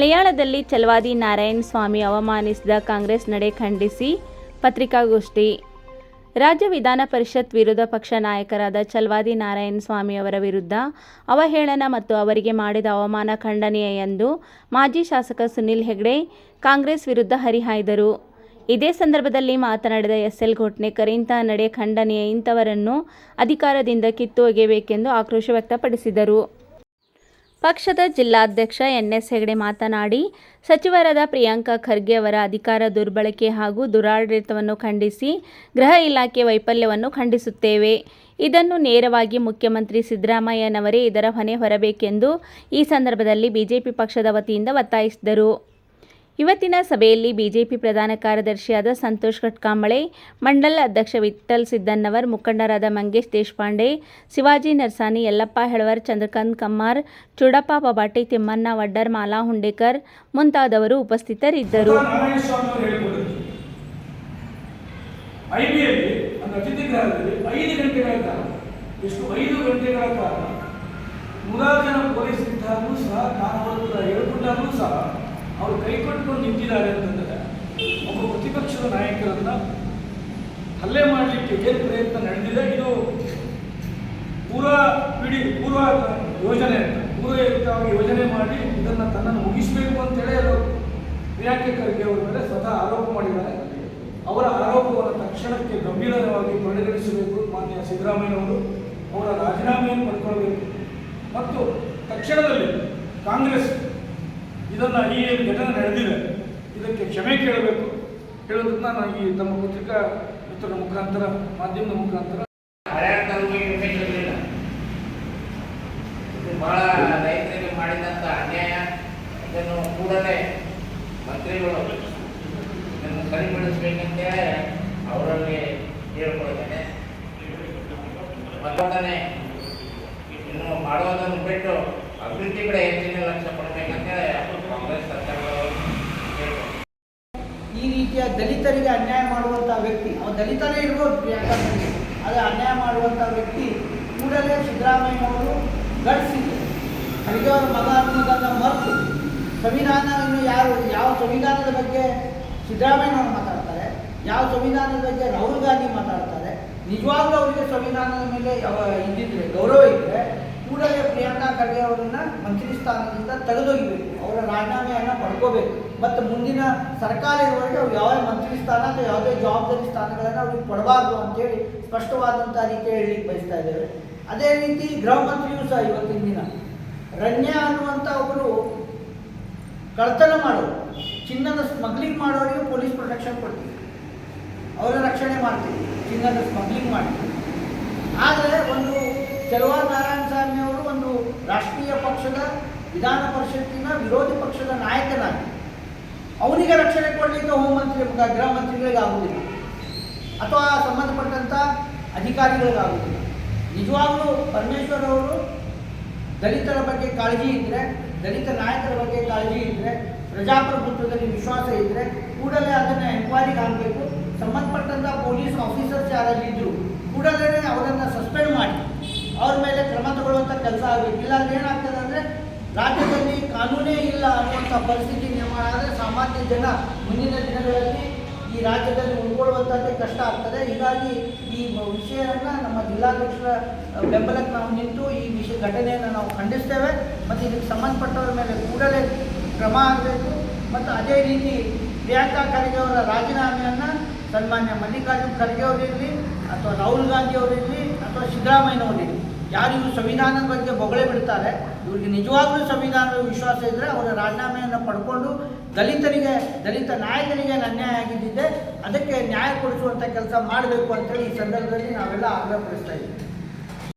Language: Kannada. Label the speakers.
Speaker 1: ಹಳಿಯಾಳದಲ್ಲಿ ಚಲವಾದಿ ನಾರಾಯಣ ಸ್ವಾಮಿ ಅವಮಾನಿಸಿದ ಕಾಂಗ್ರೆಸ್ ನಡೆ ಖಂಡಿಸಿ ಪತ್ರಿಕಾಗೋಷ್ಠಿ. ರಾಜ್ಯ ವಿಧಾನ ಪರಿಷತ್ ವಿರೋಧ ಪಕ್ಷ ನಾಯಕರಾದ ಚಲವಾದಿ ನಾರಾಯಣ ಸ್ವಾಮಿ ಅವರ ವಿರುದ್ಧ ಅವಹೇಳನ ಮತ್ತು ಅವರಿಗೆ ಮಾಡಿದ ಅವಮಾನ ಖಂಡನೀಯ ಎಂದು ಮಾಜಿ ಶಾಸಕ ಸುನಿಲ್ ಹೆಗ್ಡೆ ಕಾಂಗ್ರೆಸ್ ವಿರುದ್ಧ ಹರಿಹಾಯ್ದರು. ಇದೇ ಸಂದರ್ಭದಲ್ಲಿ ಮಾತನಾಡಿದ ಎಸ್ ಎಲ್ ಘೋಟ್ನೇಕರ್ ಇಂತಹ ನಡೆ ಖಂಡನೀಯ ಇಂಥವರನ್ನು ಅಧಿಕಾರದಿಂದ ಕಿತ್ತು ಒಗೆಯಬೇಕೆಂದು ಆಕ್ರೋಶ ವ್ಯಕ್ತಪಡಿಸಿದರು. ಪಕ್ಷದ ಜಿಲ್ಲಾಧ್ಯಕ್ಷ ಎನ್ ಎಸ್ ಹೆಗಡೆ ಮಾತನಾಡಿ, ಸಚಿವರಾದ ಪ್ರಿಯಾಂಕಾ ಖರ್ಗೆ ಅವರ ಅಧಿಕಾರ ದುರ್ಬಳಕೆ ಹಾಗೂ ದುರಾಡಳಿತವನ್ನು ಖಂಡಿಸಿ ಗೃಹ ಇಲಾಖೆ ವೈಫಲ್ಯವನ್ನು ಖಂಡಿಸುತ್ತೇವೆ. ಇದನ್ನು ನೇರವಾಗಿ ಮುಖ್ಯಮಂತ್ರಿ ಸಿದ್ದರಾಮಯ್ಯನವರೇ ಇದರ ಹೊಣೆ ಹೊರಬೇಕೆಂದು ಈ ಸಂದರ್ಭದಲ್ಲಿ ಬಿಜೆಪಿ ಪಕ್ಷದ ವತಿಯಿಂದ ಒತ್ತಾಯಿಸಿದರು. ಇವತ್ತಿನ ಸಭೆಯಲ್ಲಿ ಬಿಜೆಪಿ ಪ್ರಧಾನ ಕಾರ್ಯದರ್ಶಿಯಾದ ಸಂತೋಷ್ ಕಟ್ಕಾಂಬಳೆ, ಮಂಡಲ ಅಧ್ಯಕ್ಷ ವಿಠಲ್ ಸಿದ್ದನ್ನವರ್ ಮುಖಂಡರಾದ ಮಂಗೇಶ್ ದೇಶಪಾಂಡೆ, ಶಿವಾಜಿ ನರ್ಸಾನಿ ಯಲ್ಲಪ್ಪ ಹೆಳವರ್, ಚಂದ್ರಕಾಂತ್ ಕಮ್ಮಾರ್, ಚೂಡಪ್ಪ ಬಬಾಟಿ ತಿಮ್ಮಣ್ಣ ವಡ್ಡರ್, ಮಾಲಾ ಹುಂಡೇಕರ್ ಮುಂತಾದವರು ಉಪಸ್ಥಿತರಿದ್ದರು.
Speaker 2: ನೂರಾರು ಜನ ಪೊಲೀಸ್ ಇದ್ದಾಗಲೂ ಸಹ ನಾನು ಹೇಳ್ಕೊಂಡಾಗಲೂ ಸಹ ಅವರು ಕೈ ಕಟ್ಕೊಂಡು ನಿಂತಿದ್ದಾರೆ ಅಂತಂದರೆ ಒಬ್ಬ ಪ್ರತಿಪಕ್ಷದ ನಾಯಕರನ್ನ ಹಲ್ಲೆ ಮಾಡಲಿಕ್ಕೆ ಏನು ಪ್ರಯತ್ನ ನಡೆದಿದೆ? ಇದು ಪೂರ್ವ ಪೀಡಿ, ಪೂರ್ವ ಯೋಜನೆ ಪೂರ್ವಯುಕ್ತವಾಗಿ ಯೋಜನೆ ಮಾಡಿ ಇದನ್ನು ತನ್ನನ್ನು ಮುಗಿಸಬೇಕು ಅಂತೇಳಿ ಅವರು ಪ್ರಿಯಾಂಕೆ ಖರ್ಗೆ ಅವರ ಮೇಲೆ ಸ್ವತಃ ಆರೋಪ ಮಾಡಿದ್ದಾರೆ. ಅವರ ಆರೋಪವನ್ನು ತಕ್ಷಣಕ್ಕೆ ಗಂಭೀರವಾಗಿ ಪರಿಗಣಿಸಬೇಕು ಮಾನ್ಯ ಸಿದ್ದರಾಮಯ್ಯನವರು ಅವರ ರಾಜೀನಾಮೆಯನ್ನು ಪಡ್ಕೊಳ್ಬೇಕು. ಮತ್ತು ತಕ್ಷಣದಲ್ಲಿ ಕಾಂಗ್ರೆಸ್ ಇದನ್ನು ಈ ಘಟನೆ ನಡೆದಿದೆ. ಇದಕ್ಕೆ ಕ್ಷಮೆ ಕೇಳಬೇಕು. ಹೇಳೋದನ್ನ ನಾನು ಈ ತಮ್ಮ ಪತ್ರಿಕಾ ಮಿತ್ರರ ಮುಖಾಂತರ, ಮಾಧ್ಯಮದ ಮುಖಾಂತರ.
Speaker 3: ಬಹಳ ರೈತರಿಗೆ ಮಾಡಿದಂಥ ಅನ್ಯಾಯ. ಇದನ್ನು ಕೂಡಲೇ ಮಂತ್ರಿಗಳು ಇದನ್ನು ಸರಿಪಡಿಸಬೇಕಂತೇಳಿ ಅವರಲ್ಲಿ ಹೇಳ್ಕೊಳ್ತೇನೆ ಮತ್ತೊಂದನೆ ಇನ್ನು ಮಾಡುವುದನ್ನು ಬಿಟ್ಟು ಅಭಿವೃದ್ಧಿ ಕಡೆ ಹೆಚ್ಚಿನ ಲಕ್ಷ್ಯ
Speaker 4: ಈ ರೀತಿಯ ದಲಿತರಿಗೆ ಅನ್ಯಾಯ ಮಾಡುವಂತಹ ವ್ಯಕ್ತಿ ಅವ್ರು ದಲಿತನೇ ಇರ್ಬೋದು ಯಾಕಂದ್ರೆ ಅದೇ ಅನ್ಯಾಯ ಮಾಡುವಂತಹ ವ್ಯಕ್ತಿ ಕೂಡಲೇ ಸಿದ್ದರಾಮಯ್ಯನವರು ಗಳಿಸಿದ್ರು ಅಲ್ಲಿಗೆ ಅವರ ಮಗ ಅನ್ನೋದನ್ನು ಮರೆತು. ಸಂವಿಧಾನವನ್ನು ಯಾರು, ಯಾವ ಸಂವಿಧಾನದ ಬಗ್ಗೆ ಸಿದ್ದರಾಮಯ್ಯನವರು ಮಾತಾಡ್ತಾರೆ, ಯಾವ ಸಂವಿಧಾನದ ಬಗ್ಗೆ ರಾಹುಲ್ ಗಾಂಧಿ ಮಾತಾಡ್ತಾರೆ, ನಿಜವಾಗ್ಲೂ ಅವರಿಗೆ ಸಂವಿಧಾನದ ಮೇಲೆ ಇದ್ದಿದ್ರೆ, ಗೌರವ ಇದ್ದರೆ ಕೂಡಲೇ ಪ್ರಿಯಾಂಕಾ ಖರ್ಗೆ ಅವರನ್ನ ಮಂತ್ರಿ ಸ್ಥಾನದಿಂದ ತೆಗೆದೊಯ್ಯಬೇಕು ಅವರ ರಾಜೀನಾಮೆಯನ್ನು ಪಡ್ಕೋಬೇಕು. ಮತ್ತು ಮುಂದಿನ ಸರ್ಕಾರ ಇರುವವರೆಗೆ ಅವ್ರು ಯಾವ ಮಂತ್ರಿ ಸ್ಥಾನ ಅಥವಾ ಯಾವುದೇ ಜವಾಬ್ದಾರಿ ಸ್ಥಾನಗಳನ್ನು ಅವ್ರಿಗೆ ಕೊಡಬಾರ್ದು ಅಂತೇಳಿ ಸ್ಪಷ್ಟವಾದಂಥ ರೀತಿ ಹೇಳಲಿಕ್ಕೆ ಬಯಸ್ತಾ ಇದ್ದೇವೆ. ಅದೇ ರೀತಿ ಗೃಹ ಮಂತ್ರಿಯೂ ಸಹ ಇವತ್ತಿನ ದಿನ. ರಣ್ಯ ಅನ್ನುವಂಥ ಒಬ್ಬರು ಕಳ್ತನ ಮಾಡೋರು. ಚಿನ್ನದ ಸ್ಮಗ್ಲಿಂಗ್ ಮಾಡೋರಿಗೆ ಪೊಲೀಸ್ ಪ್ರೊಟೆಕ್ಷನ್ ಕೊಡ್ತೀವಿ. ಅವರ ರಕ್ಷಣೆ ಮಾಡ್ತೀವಿ. ಚಿನ್ನದ ಸ್ಮಗ್ಲಿಂಗ್ ಮಾಡ್ತೀವಿ ಚಲವಾರ್ ನಾರಾಯಣ ಸ್ವಾಮಿ ಅವರು ಒಂದು ರಾಷ್ಟ್ರೀಯ ಪಕ್ಷದ, ವಿಧಾನ ಪರಿಷತ್ತಿನ ವಿರೋಧಿ ಪಕ್ಷದ ನಾಯಕನಾಗಿ ಅವನಿಗೆ ರಕ್ಷಣೆ ಕೊಡಲಿಕ್ಕೆ ಹೋಮ್ ಮಂತ್ರಿ ಗೃಹ ಮಂತ್ರಿಗಳಿಗೆ ಆಗುವುದಿಲ್ಲ. ಅಥವಾ ಸಂಬಂಧಪಟ್ಟಂಥ ಅಧಿಕಾರಿಗಳಿಗಾಗುವುದಿಲ್ಲ ನಿಜವಾಗಲೂ ಪರಮೇಶ್ವರ್ ಅವರು ದಲಿತರ ಬಗ್ಗೆ ಕಾಳಜಿ ಇದ್ದರೆ ದಲಿತ ನಾಯಕರ ಬಗ್ಗೆ ಕಾಳಜಿ ಇದ್ದರೆ ಪ್ರಜಾಪ್ರಭುತ್ವದಲ್ಲಿ ವಿಶ್ವಾಸ ಇದ್ದರೆ ಕೂಡಲೇ ಅದನ್ನು ಎನ್ಕ್ವೈರಿಗೆ ಆಗಬೇಕು. ಸಂಬಂಧಪಟ್ಟಂಥ ಪೊಲೀಸ್ ಆಫೀಸರ್ಸ್ ಯಾರಲ್ಲಿ ಇದ್ದರು ಕೂಡಲೇ ಅವರನ್ನು ಸಸ್ಪೆಂಡ್ ಮಾಡಿ ಅವ್ರ ಮೇಲೆ ಕ್ರಮ ತಗೊಳ್ಳುವಂಥ ಕೆಲಸ ಆಗಬೇಕು. ಇಲ್ಲ ಅಂದ್ರೆ ಏನಾಗ್ತದೆ ಅಂದರೆ ರಾಜ್ಯದಲ್ಲಿ ಕಾನೂನೇ ಇಲ್ಲ ಅನ್ನುವಂಥ ಪರಿಸ್ಥಿತಿ ನಿರ್ಮಾಣ ಆದರೆ ಸಾಮಾನ್ಯ ಜನ ಮುಂದಿನ ದಿನಗಳಲ್ಲಿ ಈ ರಾಜ್ಯದಲ್ಲಿ ಉಳ್ಕೊಳ್ಳುವಂಥದ್ದೇ ಕಷ್ಟ ಆಗ್ತದೆ. ಹೀಗಾಗಿ ಈ ವಿಷಯವನ್ನು ನಮ್ಮ ಜಿಲ್ಲಾಧ್ಯಕ್ಷರ ಬೆಂಬಲಕ್ಕೆ ನಾವು ನಿಂತು ಈ ವಿಷಯ ಘಟನೆಯನ್ನು ನಾವು ಖಂಡಿಸ್ತೇವೆ. ಮತ್ತು ಇದಕ್ಕೆ ಸಂಬಂಧಪಟ್ಟವರ ಮೇಲೆ ಕೂಡಲೇ ಕ್ರಮ ಆಗಬೇಕು ಮತ್ತು ಅದೇ ರೀತಿ ಪ್ರಿಯಾಂಕಾ ಖರ್ಗೆ ಅವರ ರಾಜೀನಾಮೆಯನ್ನು ಸನ್ಮಾನ್ಯ ಮಲ್ಲಿಕಾರ್ಜುನ್ ಖರ್ಗೆ ಅವರಿರಲಿ, ಅಥವಾ ರಾಹುಲ್ ಗಾಂಧಿ ಅವರಿರಲಿ, ಅಥವಾ ಸಿದ್ದರಾಮಯ್ಯನವರಿರಲಿ. ಯಾರು ಇವರು ಸಂವಿಧಾನದ ಬಗ್ಗೆ ಬೊಗಳೆ ಬಿಡ್ತಾರೆ, ಇವ್ರಿಗೆ ನಿಜವಾಗ್ಲೂ ಸಂವಿಧಾನದ ವಿಶ್ವಾಸ ಇದ್ದರೆ ಅವರ ರಾಜೀನಾಮೆಯನ್ನು ಪಡ್ಕೊಂಡು ದಲಿತರಿಗೆ, ದಲಿತ ನಾಯಕರಿಗೆ ಅನ್ಯಾಯ ಆಗಿದ್ದಿದೆ ಅದಕ್ಕೆ ನ್ಯಾಯ ಕೊಡಿಸುವಂಥ ಕೆಲಸ ಮಾಡಬೇಕು ಅಂತೇಳಿ ಈ ಸಂದರ್ಭದಲ್ಲಿ ನಾವೆಲ್ಲ ಆಗ್ರಹಪಡಿಸ್ತಾ ಇದ್ದೀವಿ.